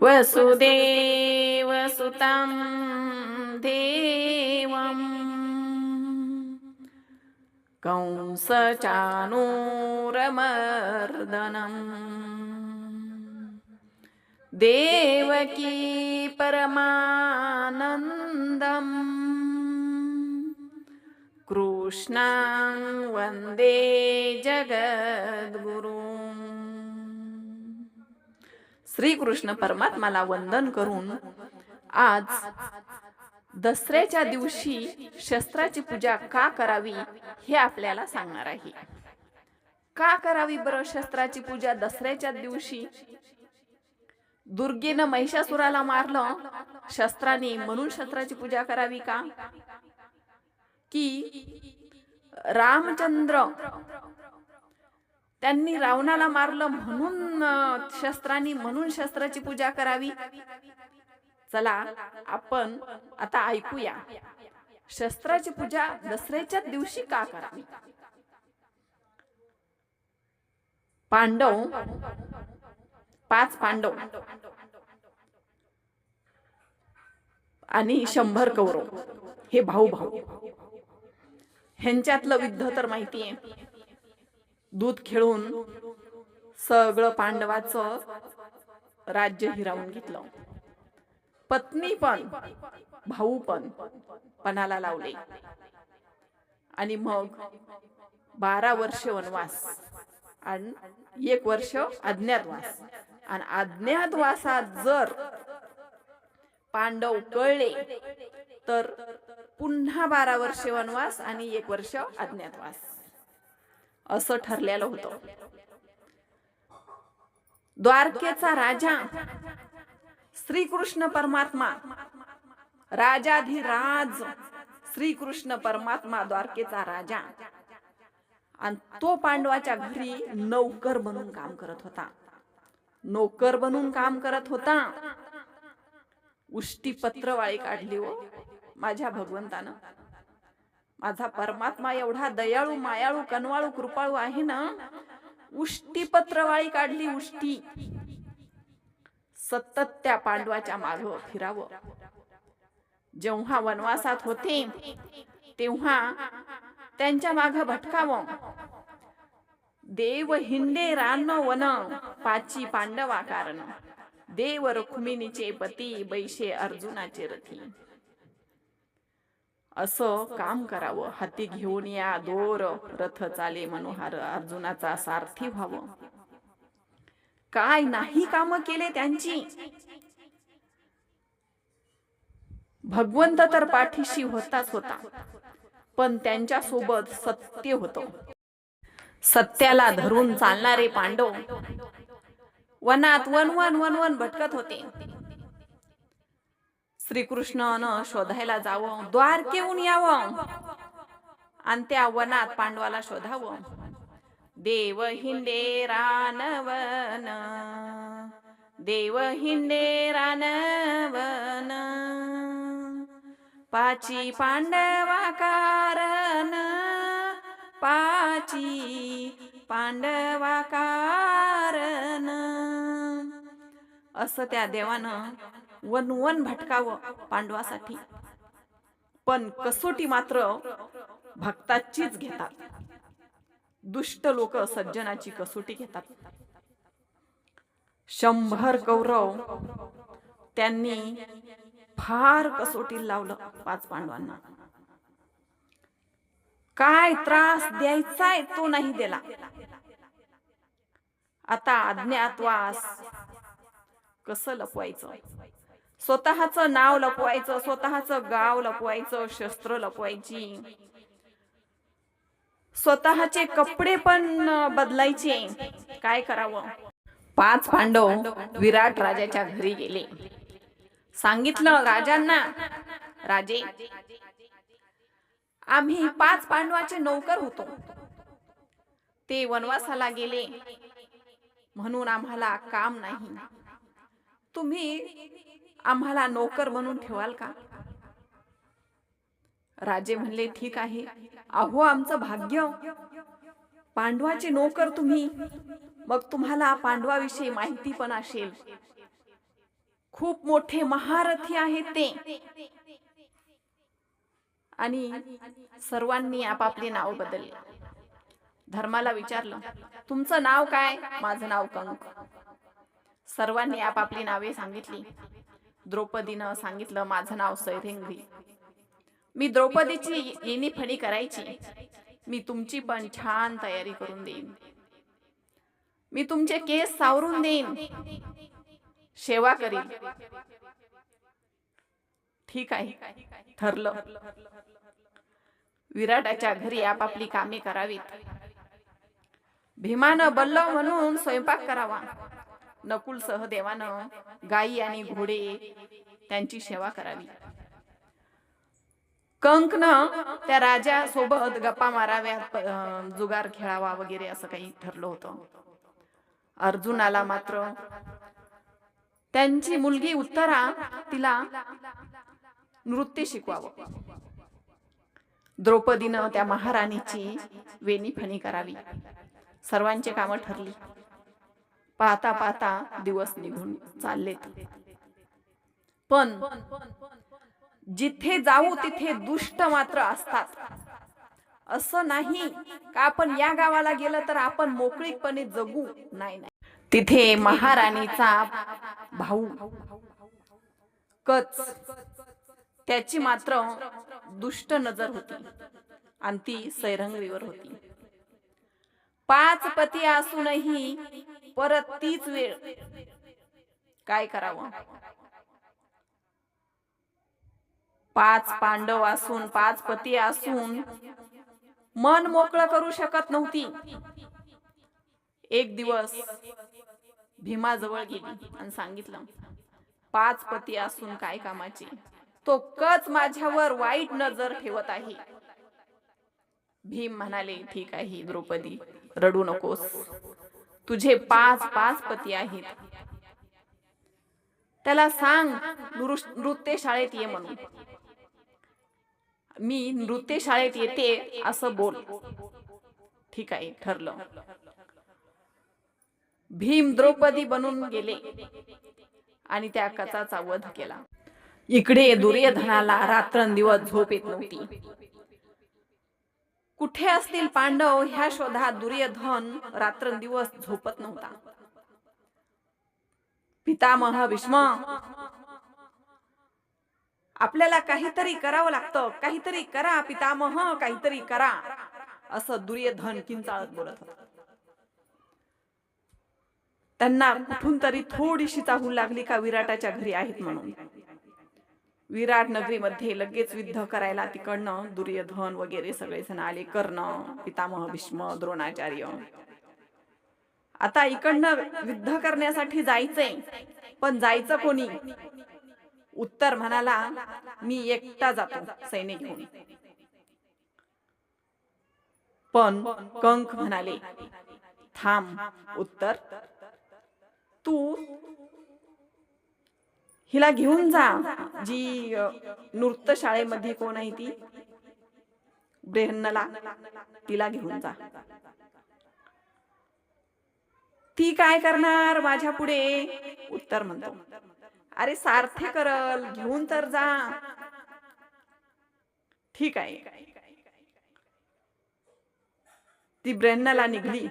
वसुदेवसुतं देवम् कंसचानूरमर्दनम् देवकी परमानन्दम् कृष्णां वन्दे जगद्गुरुम् श्रीकृष्ण परमात्माला वंदन करून आज दसऱ्याच्या दिवशी शस्त्राची पूजा का करावी हे आपल्याला सांगणार आहे. का करावी बरं शस्त्राची पूजा दसऱ्याच्या दिवशी? दुर्गेनं महिषासुराला मारलं शस्त्राने म्हणून शस्त्राची पूजा करावी का? की रामचंद्र त्यांनी रावणाला मारलं म्हणून शस्त्रांनी म्हणून शस्त्राची पूजा करावी. चला आपण आता ऐकूया. शस्त्राची पूजा दसऱ्याच्या दिवशी का करावी? पांडव पाच पांडव आणि शंभर कौरव. हे भाऊ भाऊ. ह्यांच्यातलं युद्ध तर माहिती आहे दूध खेळून सगळं पांडवाचं राज्य हिरावून घेतलं. पत्नी पण भाऊ पण पणाला लावले. आणि मग बारा वर्ष वनवास आणि एक वर्ष अज्ञातवास आणि अज्ञातवासात जर पांडव कळले तर पुन्हा बारा वर्ष वनवास आणि एक वर्ष अज्ञातवास असं ठरलेलं होतं. द्वारकेचा राजा श्रीकृष्ण परमात्मा राजाधिराज श्रीकृष्ण परमात्मा द्वारकेचा राजा. आणि तो पांडवाच्या घरी नौकर बनून काम करत होता. नोकर बनून काम करत होता. उष्टी पत्रवाळी काढली हो माझ्या भगवंतानं. माझा परमात्मा एवढा दयाळू मायाळू कनवाळू कृपाळू आहे ना? उष्टी पत्रवाळी काढली उष्टी. सतत त्या पांडवाच्या माग फिरावं. जेव्हा वनवासात होते तेव्हा त्यांच्या माग भटकावं. देव हिंडे रान वन पाची पांडवा कारण. देव रुक्मिणीचे पती बैशे अर्जुनाचे रथी. असं काम करावं. हाती घेऊन या दोर रथ चाले मनोहार अर्जुनाचा सारथी व्हावं. काय नाही काम केले त्यांची? भगवंत तर पाठीशी होताच होता पण त्यांच्यासोबत सत्य होत. सत्याला धरून चालणारे पांडव वनात वन वन वन वन भटकत होते. श्रीकृष्णानं शोधायला जावं द्वारकेहून यावं आणि त्या वनात पांडवाला शोधावं. देव हिंडे रानवन देव हिंडे रानवन पाची पांडवा कारण पाची पांडवा कारण असं त्या देवानं वनवन भटकावं पांडवासाठी. पण कसोटी मात्र भक्ताचीच घेतात. दुष्ट लोक सज्जनाची कसोटी घेतात. शंभर कौरव त्यांनी फार कसोटी लावलं पाच पांडवांना. काय त्रास द्यायचाय तो नाही दिला. आता अज्ञातवास कसं लपवायचं? स्वतःचं नाव लपवायचं स्वतःचं गाव लपवायचं शस्त्र लपवायची. स्वतःचे कपडे पण बदलायचे. काय करावं? पाच पांडव विराट राजाच्या घरी गेले. सांगितलं राजांना राजे आम्ही पाच पांडवाचे नौकर होतो. ते वनवासाला गेले. म्हणून आम्हाला काम नाही. तुम्ही आम्हाला नोकर म्हणून ठेवाल का? राजे म्हणले ठीक आहे. अहो आमचं भाग्य. पांडवाचे नोकर तुम्ही. मग तुम्हाला पांडवाविषयी माहिती पण असेल. खूप मोठे महारथी आहेत ते. आणि सर्वांनी आपापले नाव बदलले. धर्माला विचारलं तुमचं नाव काय? माझं नाव कंक. सर्वांनी आपापली नावे सांगितली. द्रौपदीनं सांगितलं माझं नाव सैरेंद्री मी द्रौपदीची येणी फणी करायची. मी तुमची पण छान तयारी करून देईन. मी तुमचे केस सावरून देईन. सेवा करीन. ठीक आहे. ठरलं. विराटाच्या घरी आपापली कामे करावीत. भीमानं बल्लव म्हणून स्वयंपाक करावा. नकुल सहदेवानं गायी आणि घोडे त्यांची सेवा करावी. कंकनं त्या राजा सोबत गप्पा माराव्यात जुगार खेळावा वगैरे असं काही ठरलं होतं. अर्जुनाला मात्र त्यांची मुलगी उत्तरा तिला नृत्य शिकवावं. द्रौपदीनं त्या महाराणीची वेणीफणी करावी. सर्वांची कामं ठरली. पाहता पाहता दिवस निघून चालले पण जिथे जाऊ तिथे दुष्ट मात्र असतात. असं नाही का आपण या गावाला गेलं तर आपण मोकळीकपणे जगू? नाही नाही. तिथे महाराणीचा भाऊ. कच. त्याची मात्र दुष्ट नजर होती आणि ती सैरंगवीवर होती. पाच पती असूनही परत तीच वेळ. काय करावं? पाच पांडव असून पाच पती असून मन मोकळं करू शकत नव्हती. एक दिवस भीमाजवळ गेली आणि सांगितलं पाच पती असून काय कामाचे? तो कच माझ्यावर वाईट नजर ठेवत आहे. भीम म्हणाले ठीक आहे द्रौपदी. रडू नकोस. तुझे पाच पाच पती आहेत. त्याला सांग नृत्य शाळेत ये म्हणून. मी नृत्य शाळेत येते असं बोल. ठीक आहे ठरलं. भीम द्रौपदी बनून गेले आणि त्या कचाचा वध केला. इकडे दुर्योधनाला रात्रंदिवस झोप येत नव्हती. कुठे असतील पांडव ह्या शोधात दुर्योधन रात्रंदिवस झोपत नव्हता. पितामह भीष्म आपल्याला काहीतरी करावं लागतं. काहीतरी करा पितामह काहीतरी करा असं दुर्योधन किंचाळत बोलत होता. त्यांना कुठून तरी थोडीशी चाहूल लागली का विराटाच्या घरी आहेत म्हणून. विराट नगरीमध्ये लगेच युद्ध करायला तिकडनं दुर्योधन वगैरे सगळेजण आले कर्ण पितामह भीष्म द्रोणाचार्य. आता इकडनं युद्ध करण्यासाठी जायचंय पण जायचं कोणी? उत्तर म्हणाला मी एकटा जातो सैनिक घेऊन. पण कंक म्हणाले थांब उत्तर. तू हिला घेऊन जा. जी नृत्य शाळेमध्ये कोण आहे ती? ब्रेहन्नला. तिला घेऊन जा. ती काय करणार? माझ्या पुढे. उत्तर म्हणतो. अरे सारथे करल. घेऊन तर जा. ठीक आहे. ती ब्रेहन्नला निघली.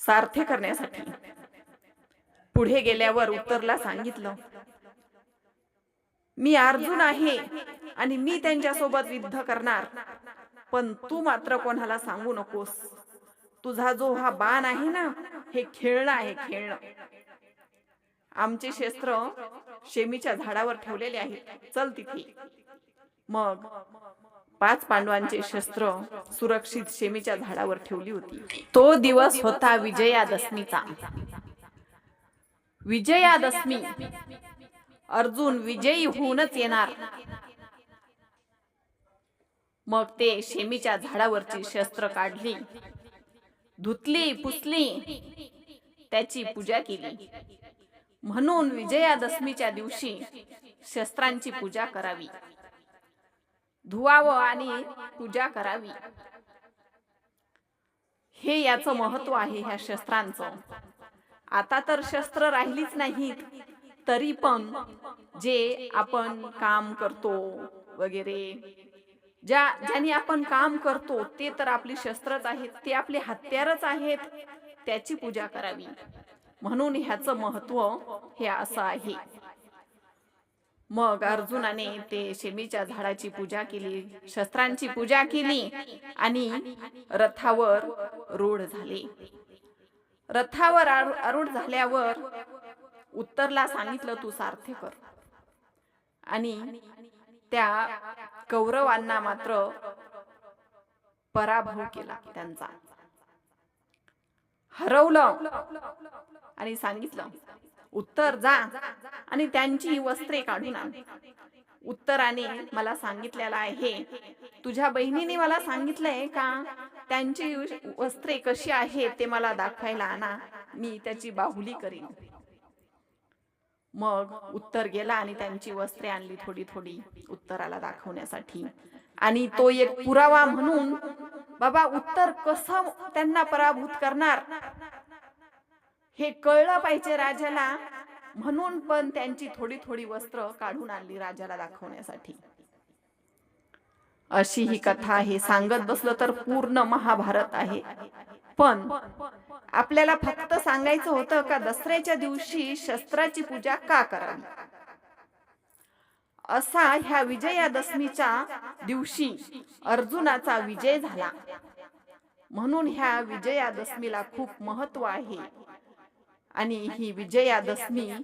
सारथे करण्यासाठी. पुढे गेल्यावर उत्तरला सांगितलं मी अर्जुन आहे आणि मी त्यांच्यासोबत युद्ध करणार पण तू मात्र कोणाला सांगू नकोस. तुझा जो हा बाण आहे ना हे खेळणं आहे खेळणं. आमचे शस्त्र शेमीच्या झाडावर ठेवलेले आहेत. चल तिथे. मग पाच पांडवांचे शस्त्र सुरक्षित शेमीच्या झाडावर ठेवली होती. तो दिवस होता विजयादशमीचा. विजयादशमी. अर्जुन विजयी होऊनच येणार. मग ते शेमीच्या झाडावरची शस्त्र काढली. धुतली पुसली. त्याची पूजा केली. म्हणून विजयादशमीच्या दिवशी शस्त्रांची पूजा करावी. धुवावं आणि पूजा करावी. हे याचं महत्त्व आहे ह्या शस्त्रांचं. आता तर शस्त्र राहिलीच नाहीत तरी पण जे आपण काम करतो वगैरे ज्या ज्याने आपण काम करतो ते तर आपली शस्त्रच आहेत ते आपले हत्यारच आहेत त्याची पूजा करावी. म्हणून ह्याचं महत्त्व हे असं आहे. मग अर्जुनाने ते शेमीच्या झाडाची पूजा केली शस्त्रांची पूजा केली आणि रथावर रूढ झाले. रथावर आरू- आरूढ झाल्यावर उत्तरला सांगितलं तू सारथे कर आणि त्या कौरवांना मात्र पराभव केला त्यांचा. हरवलं आणि सांगितलं उत्तर जा आणि त्यांची वस्त्रे काढून आण. उत्तराने मला सांगितलेलं आहे. तुझ्या बहिणीने मला सांगितलंय का त्यांची वस्त्रे कशी आहेत ते मला दाखवायला आणा. मी त्याची बाहुली करीन. मग उत्तर गेला आणि त्यांची वस्त्रे आणली थोडी थोडी उत्तराला दाखवण्यासाठी. आणि तो एक पुरावा म्हणून बाबा उत्तर कसं त्यांना पराभूत करणार? हे कळलं पाहिजे राजाला. म्हणून पण त्यांची थोडी थोडी वस्त्र काढून आणली राजाला दाखवण्यासाठी. अशी ही कथा हे सांगत बसलं तर पूर्ण महाभारत आहे. पण आपल्याला फक्त सांगायचं होतं का दसऱ्याच्या दिवशी शस्त्राची पूजा का करावी? असा ह्या विजयादशमीच्या दिवशी अर्जुनाचा विजय झाला. म्हणून ह्या विजयादशमीला खूप महत्त्व आहे. आणि ही विजयादशमी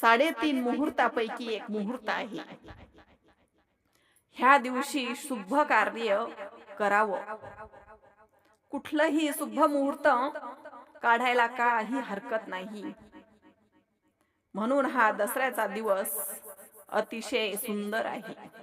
साडेतीन मुहूर्तापैकी एक मुहूर्त आहे. ह्या दिवशी शुभ कार्य करावं. कुठलंही शुभ मुहूर्त काढायला काही हरकत नाही. म्हणून हा दसऱ्याचा दिवस अतिशय सुंदर आहे.